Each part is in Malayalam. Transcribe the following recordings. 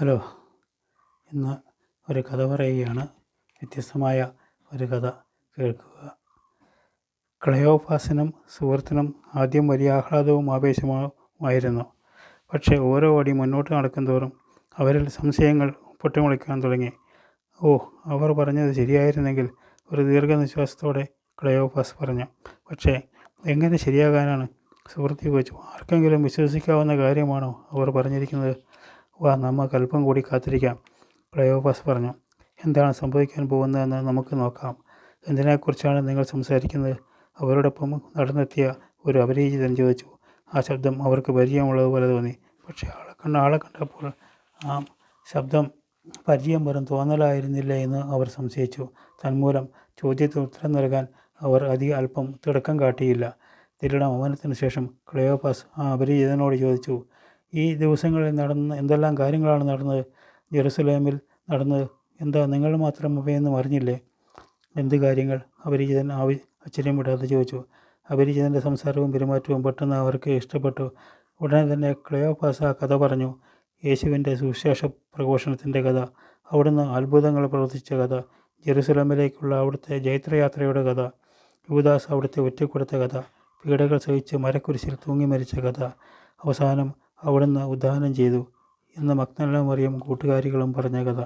ഹലോ. ഇന്ന് ഒരു കഥ പറയുകയാണ്. വ്യത്യസ്തമായ ഒരു കഥ കേൾക്കുക. ക്ലയോഫാസിനും സുഹൃത്തിനും ആദ്യം വലിയ ആഹ്ലാദവും ആവേശവുമായിരുന്നു പക്ഷേ ഓരോ അടി മുന്നോട്ട് നടക്കുന്തോറും അവരിൽ സംശയങ്ങൾ പൊട്ടിമുളിക്കാൻ തുടങ്ങി. ഓ അവർ പറഞ്ഞത് ശരിയായിരുന്നെങ്കിൽ ഒരു ദീർഘനിശ്വാസത്തോടെ ക്ലയോഫാസ് പറഞ്ഞു. പക്ഷേ എങ്ങനെ ശരിയാകാനാണ്? സുഹൃത്തി ചോദിച്ചു ആർക്കെങ്കിലും വിശ്വസിക്കാവുന്ന കാര്യമാണോ അവർ പറഞ്ഞിരിക്കുന്നത്? വാ നമുക്ക് അല്പം കൂടി കാത്തിരിക്കാം. ക്ലയോപാസ് പറഞ്ഞു. എന്താണ് സംഭവിക്കാൻ പോകുന്നതെന്ന് നമുക്ക് നോക്കാം. എന്തിനെക്കുറിച്ചാണ് നിങ്ങൾ സംസാരിക്കുന്നത്? അവരോടൊപ്പം നടന്നെത്തിയ ഒരു അപരിചിതൻ ചോദിച്ചു. ആ ശബ്ദം അവർക്ക് പരിചയമുള്ളതുപോലെ തോന്നി. പക്ഷേ ആളെ കണ്ട ആളെ കണ്ടപ്പോൾ ആ ശബ്ദം പരിചയം വെറും തോന്നലായിരുന്നില്ല എന്ന് അവർ സംശയിച്ചു. തന്മൂലം ചോദ്യത്തിന് ഉത്തരം നൽകാൻ അവർ അധികം അല്പം തിടക്കം കാട്ടിയില്ല. ദൃഢ മൗനത്തിന് ശേഷം ക്ലയോപാസ് ആ അപരിചിതനോട് ചോദിച്ചു. ഈ ദിവസങ്ങളിൽ നടന്ന എന്തെല്ലാം കാര്യങ്ങളാണ് നടന്നത്? ജെറുസലേമിൽ നടന്നത് എന്താ നിങ്ങൾ മാത്രം അവയൊന്നും അറിഞ്ഞില്ലേ? എന്ത് കാര്യങ്ങൾ? അപരിചിതൻ ആവി വിടാതെ ചോദിച്ചു. അപരിചിതന്റെ സംസാരവും പെരുമാറ്റവും പെട്ടെന്ന് അവർക്ക് ഇഷ്ടപ്പെട്ടു. ഉടനെ തന്നെ ക്ലയോപാസ കഥ പറഞ്ഞു. യേശുവിന്റെ സുവിശേഷ പ്രഘോഷണത്തിന്റെ കഥ. അവിടുന്ന് അത്ഭുതങ്ങൾ പ്രവർത്തിച്ച കഥ. ജെറുസലമിലേക്കുള്ള അവിടുത്തെ ജൈത്രയാത്രയുടെ കഥ. യുവദാസ് അവിടുത്തെ ഒറ്റക്കൊടുത്ത കഥ. പീഡകൾ സഹിച്ച് മരക്കുരിശിൽ തൂങ്ങി മരിച്ച കഥ. അവസാനം അവിടുന്ന് ഉദ്ധാനം ചെയ്തു എന്ന് മക്നല്ല മറിയം കൂട്ടുകാരികളും പറഞ്ഞ കഥ.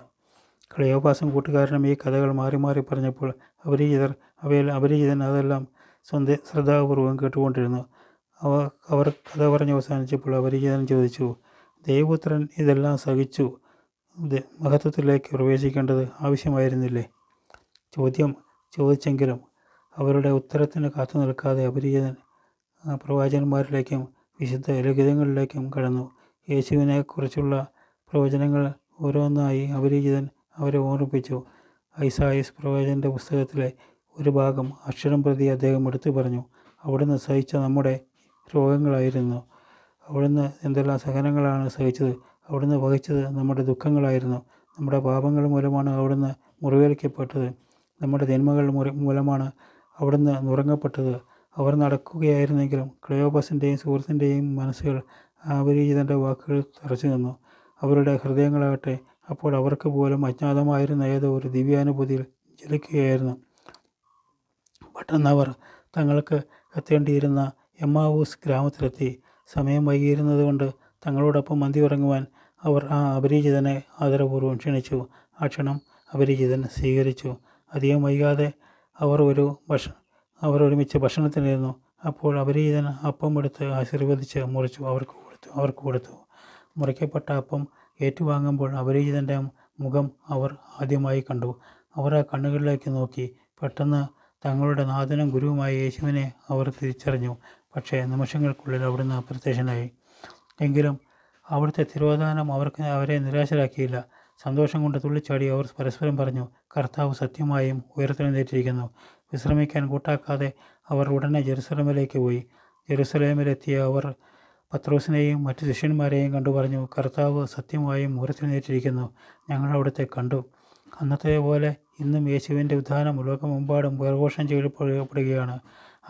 കളിയോപാസം കൂട്ടുകാരനും ഈ കഥകൾ മാറി മാറി പറഞ്ഞപ്പോൾ അപരിചിതർ അവയിൽ അപരിചിതൻ അതെല്ലാം സ്വന്ത ശ്രദ്ധാപൂർവം കേട്ടുകൊണ്ടിരുന്നു. അവ അവർ കഥ പറഞ്ഞ് അവസാനിച്ചപ്പോൾ അപരിചിതൻ ചോദിച്ചു ദേവപുത്രൻ ഇതെല്ലാം സഹിച്ചു. മഹത്വത്തിലേക്ക് പ്രവേശിക്കേണ്ടത് ആവശ്യമായിരുന്നില്ലേ? ചോദ്യം ചോദിച്ചെങ്കിലും അവരുടെ ഉത്തരത്തിന് കാത്തു നിൽക്കാതെ അപരിചിതൻ പ്രവാചകന്മാരിലേക്കും വിശുദ്ധ ലിഖിതങ്ങളിലേക്കും കടന്നു. യേശുവിനെക്കുറിച്ചുള്ള പ്രവചനങ്ങൾ ഓരോന്നായി അപരിചിതൻ അവരെ ഓർമ്മിപ്പിച്ചു. ഐസായിസ് പ്രവചന്റെ പുസ്തകത്തിലെ ഒരു ഭാഗം അക്ഷരം പ്രതി അദ്ദേഹം എടുത്തു പറഞ്ഞു. അവിടുന്ന് സഹിച്ച നമ്മുടെ രോഗങ്ങളായിരുന്നു. അവിടുന്ന് എന്തെല്ലാം സഹനങ്ങളാണ് സഹിച്ചത്? അവിടുന്ന് വഹിച്ചത് നമ്മുടെ ദുഃഖങ്ങളായിരുന്നു. നമ്മുടെ പാപങ്ങൾ മൂലമാണ് അവിടുന്ന് മുറിവേൽക്കപ്പെട്ടത്. നമ്മുടെ ജന്മകൾ മൂലമാണ് അവിടുന്ന് നുറങ്ങപ്പെട്ടത്. അവർ നടക്കുകയായിരുന്നെങ്കിലും ക്ലയോബസിന്റെയും സുഹൃത്തിന്റെയും മനസ്സുകൾ അപരിചിതന്റെ വാക്കുകൾ തറച്ചു നിന്നു. അവരുടെ ഹൃദയങ്ങളാകട്ടെ അപ്പോൾ അവർക്ക് പോലും അജ്ഞാതമായിരുന്ന ഏതോ ഒരു ദിവ്യാനുഭൂതിയിൽ ജലിക്കുകയായിരുന്നു പെട്ടെന്ന് അവർ തങ്ങൾക്ക് എത്തേണ്ടിയിരുന്ന എമ്മാവൂസ് ഗ്രാമത്തിലെത്തി. സമയം വൈകിയിരുന്നത് കൊണ്ട് തങ്ങളോടൊപ്പം മന്തി ഉറങ്ങുവാൻ അവർ ആ അപരിചിതനെ ആദരപൂർവം ക്ഷണിച്ചു. ആ ക്ഷണം അപരിചിതൻ സ്വീകരിച്ചു. അധികം വൈകാതെ അവർ ഒരു അവർ ഒരുമിച്ച് ഭക്ഷണത്തിനിരുന്നു. അപ്പോൾ അപരിചിതൻ അപ്പം എടുത്ത് ആശീർവദിച്ച് മുറിച്ചു. അവർക്ക് കൊടുത്തു അവർക്ക് കൊടുത്തു. മുറിക്കപ്പെട്ട അപ്പം ഏറ്റുവാങ്ങുമ്പോൾ അപരിചിതന്റെ മുഖം അവർ ആദ്യമായി കണ്ടു. അവർ ആ കണ്ണുകളിലേക്ക് നോക്കി. പെട്ടെന്ന് തങ്ങളുടെ നാഥനും ഗുരുവുമായ യേശുവിനെ അവർ തിരിച്ചറിഞ്ഞു. പക്ഷേ നിമിഷങ്ങൾക്കുള്ളിൽ അവിടുന്ന് അപ്രത്യക്ഷനായി എങ്കിലും അവിടുത്തെ തിരോധാനം അവർക്ക് അവരെ നിരാശരാക്കിയില്ല. സന്തോഷം കൊണ്ട് തുള്ളിച്ചാടി അവർ പരസ്പരം പറഞ്ഞു കർത്താവ് സത്യമായും ഉയർത്തെഴുന്നേറ്റിരിക്കുന്നു. വിശ്രമിക്കാൻ കൂട്ടാക്കാതെ അവർ ഉടനെ ജെറുസലേമിലേക്ക് പോയി. ജെറുസലേമിലെത്തിയ അവർ പത്രോസിനെയും മറ്റു ശിഷ്യന്മാരെയും കണ്ടു പറഞ്ഞു കർത്താവ് സത്യമായും ഉയർത്തെഴുന്നേറ്റിരിക്കുന്നു. ഞങ്ങൾ അവിടുത്തെ കണ്ടു. അന്നത്തെ പോലെ ഇന്നും യേശുവിന്റെ ഉദ്ധാനം ലോകമെമ്പാടും പ്രഘോഷം ചെയ്യപ്പെടുകയാണ്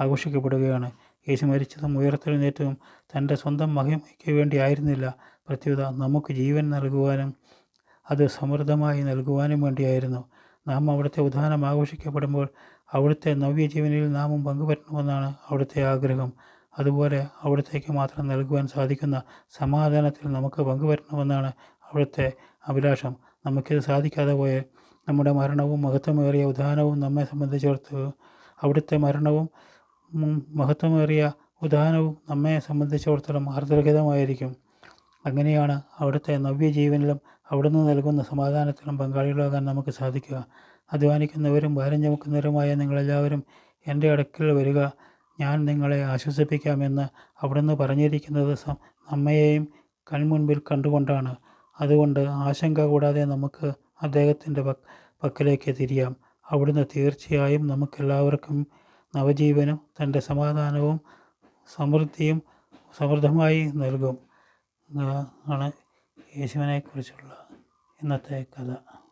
ആഘോഷിക്കപ്പെടുകയാണ്. യേശു മരിച്ചതും ഉയർത്തെഴുന്നേറ്റതും തന്റെ സ്വന്തം മഹിമയ്ക്ക് വേണ്ടി ആയിരുന്നില്ല. പ്രത്യുത നമുക്ക് ജീവൻ നൽകുവാനും അത് സമൃദ്ധമായി നൽകുവാനും വേണ്ടിയായിരുന്നു. നാം അവിടുത്തെ ഉദാനം ആഘോഷിക്കപ്പെടുമ്പോൾ അവിടുത്തെ നവ്യജീവനിൽ നാമും പങ്കുപറ്റണമെന്നാണ് അവിടുത്തെ ആഗ്രഹം. അതുപോലെ അവിടത്തേക്ക് മാത്രം നൽകുവാൻ സാധിക്കുന്ന സമാധാനത്തിൽ നമുക്ക് പങ്കുപറ്റണമെന്നാണ് അവിടുത്തെ അഭിലാഷം. നമുക്കിത് സാധിക്കാതെ പോയ നമ്മുടെ മരണവും മഹത്വമേറിയ ഉദാഹരണവും നമ്മെ സംബന്ധിച്ചിടത്ത് അവിടുത്തെ മരണവും മഹത്വമേറിയ ഉദാഹരണവും നമ്മെ സംബന്ധിച്ചിടത്തോളം ആർദ്രഹിതമായിരിക്കും. അങ്ങനെയാണ് അവിടുത്തെ നവ്യജീവനിലും അവിടുന്ന് നൽകുന്ന സമാധാനത്തിലും പങ്കാളികളാകാൻ നമുക്ക് സാധിക്കുക. അധ്വാനിക്കുന്നവരും ഭാരം ചുമക്കുന്നവരുമായ നിങ്ങളെല്ലാവരും എന്റെ അടുക്കൽ വരിക. ഞാൻ നിങ്ങളെ ആശ്വസിപ്പിക്കാമെന്ന് അവിടുന്ന് പറഞ്ഞിരിക്കുന്നത് നമ്മയെയും കൺമുൻപിൽ കണ്ടുകൊണ്ടാണ്. അതുകൊണ്ട് ആശങ്ക കൂടാതെ നമുക്ക് അദ്ദേഹത്തിന്റെ പക്കലേക്ക് തിരിയാം. അവിടുന്ന് തീർച്ചയായും നമുക്കെല്ലാവർക്കും നവജീവനും തന്റെ സമാധാനവും സമൃദ്ധിയും സമൃദ്ധമായി നൽകും. ആണ് യേശുവിനെക്കുറിച്ചുള്ള ഇന്നത്തെ കഥ.